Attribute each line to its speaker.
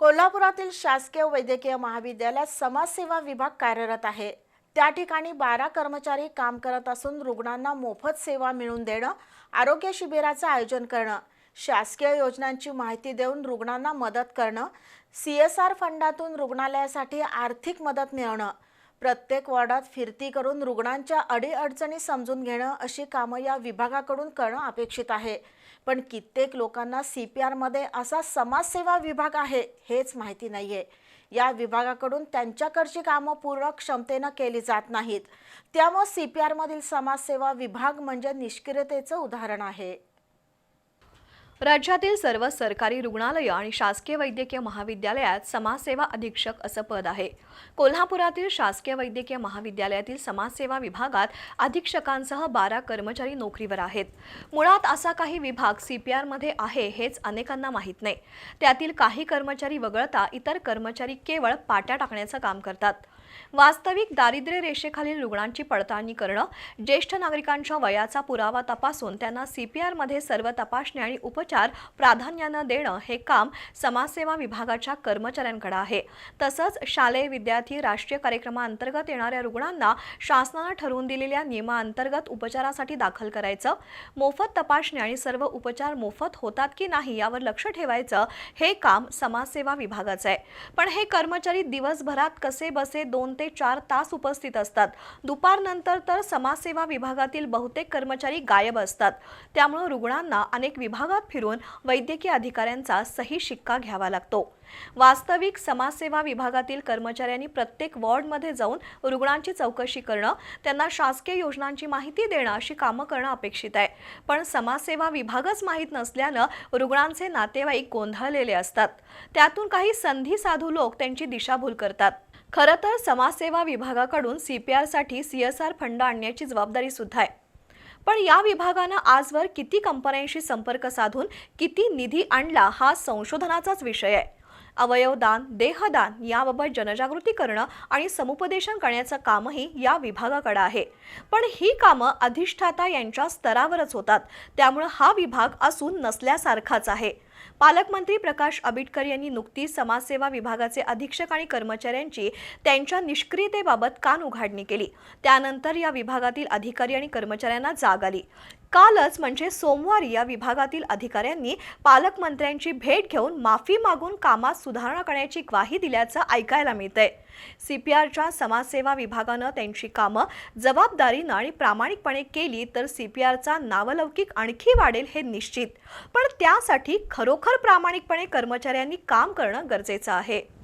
Speaker 1: कोल्हापुरातील शासकीय वैद्यकीय महाविद्यालयात समाजसेवा विभाग कार्यरत आहे. त्या ठिकाणी बारा कर्मचारी काम करत असून रुग्णांना मोफत सेवा मिळवून देणं आरोग्य शिबिराचं आयोजन करणं शासकीय योजनांची माहिती देऊन रुग्णांना मदत करणं सी एस आर फंडातून रुग्णालयासाठी आर्थिक मदत मिळवणं प्रत्येक वॉर्डात फिरती करून रुग्णांच्या अडीअडचणी समजून घेणं अशी कामं या विभागाकडून करणं अपेक्षित आहे. पण कित्येक लोकांना सी पी आरमध्ये असा समाजसेवा विभाग आहे हेच माहिती नाही आहे या विभागाकडून त्यांच्याकडची कामं पूर्ण क्षमतेनं केली जात नाहीत. त्यामुळे सी पी आरमधील समाजसेवा विभाग म्हणजे निष्क्रियतेचं उदाहरण आहे.
Speaker 2: राज्यातील सर्व सरकारी रुग्णालयं आणि शासकीय वैद्यकीय महाविद्यालयात समाजसेवा अधीक्षक असं पद आहे. कोल्हापुरातील शासकीय वैद्यकीय महाविद्यालयातील समाजसेवा विभागात अधीक्षकांसह बारा कर्मचारी नोकरीवर आहेत. मुळात असा काही विभाग सी पी आरमध्ये आहे हेच अनेकांना माहीत नाही. त्यातील काही कर्मचारी वगळता इतर कर्मचारी केवळ पाट्या टाकण्याचं काम करतात. वास्तविक दारिद्र्य रेषेखालील रुग्णांची पडताळणी करणं ज्येष्ठ नागरिकांच्या वयाचा पुरावा तपासून त्यांना सी पी सर्व तपासणी आणि उपचार प्राधान्यानं देणं हे काम समाजसेवा विभागाच्या कर्मचाऱ्यांकडे आहे. तसंच शालेय विद्यार्थी राष्ट्रीय कार्यक्रमाअंतर्गत येणाऱ्या रुग्णांना शासनानं ठरवून दिलेल्या नियमाअंतर्गत उपचारासाठी दाखल करायचं मोफत तपासणी आणि सर्व उपचार मोफत होतात की नाही यावर लक्ष ठेवायचं हे काम समाजसेवा विभागाचं आहे. पण हे कर्मचारी दिवसभरात कसे बसे दोन दोन ते चार तास उपस्थित असतात. दुपारनंतर तर समाजसेवा विभागातील बहुतेक कर्मचारी गायब असतात. त्यामुळे रुग्णांना अनेक विभागात फिरून वैद्यकीय अधिकाऱ्यांचा सही शिक्का घ्यावा लागतो. वास्तविक समाजसेवा विभागातील कर्मचाऱ्यांनी प्रत्येक वॉर्डमध्ये जाऊन रुग्णांची चौकशी करणं त्यांना शासकीय योजनांची माहिती देणं अशी कामं करणं अपेक्षित आहे. पण समाजसेवा विभागच माहीत नसल्यानं रुग्णांचे नातेवाईक गोंधळलेले असतात. त्यातून काही संधी साधू लोक त्यांची दिशाभूल करतात. खरं तर समाजसेवा विभागाकडून सी पी आरसाठी सी एस आर फंड आणण्याची जबाबदारी सुद्धा आहे. पण या विभागानं आजवर किती कंपन्यांशी संपर्क साधून किती निधी आणला हा संशोधनाचाच विषय आहे. अवयवदान देहदान याबाबत जनजागृती करणं आणि समुपदेशन करण्याचं कामही या विभागाकडे आहे. पण ही कामं अधिष्ठाता यांच्या स्तरावरच होतात. त्यामुळं हा विभाग असून नसल्यासारखाच आहे. पालकमंत्री प्रकाश आबिटकर यांनी नुकतीच समाजसेवा विभागाचे अधीक्षक आणि कर्मचाऱ्यांची त्यांच्या निष्क्रियतेबाबत कान उघाडणी केली. त्यानंतर या विभागातील अधिकारी आणि कर्मचाऱ्यांना जाग आली. कालच म्हणजे सोमवारी या विभागातील अधिकाऱ्यांनी पालकमंत्र्यांची भेट घेऊन माफी मागून कामात सुधारणा करण्याची ग्वाही दिल्याचं ऐकायला मिळतंय. सी पी आरच्या समाजसेवा विभागानं त्यांची कामं जबाबदारीनं आणि प्रामाणिकपणे केली तर सी पी आरचा नावलौकिक आणखी वाढेल हे निश्चित. पण त्यासाठी खरोखर प्रामाणिकपणे कर्मचाऱ्यांनी काम करणं गरजेचं आहे.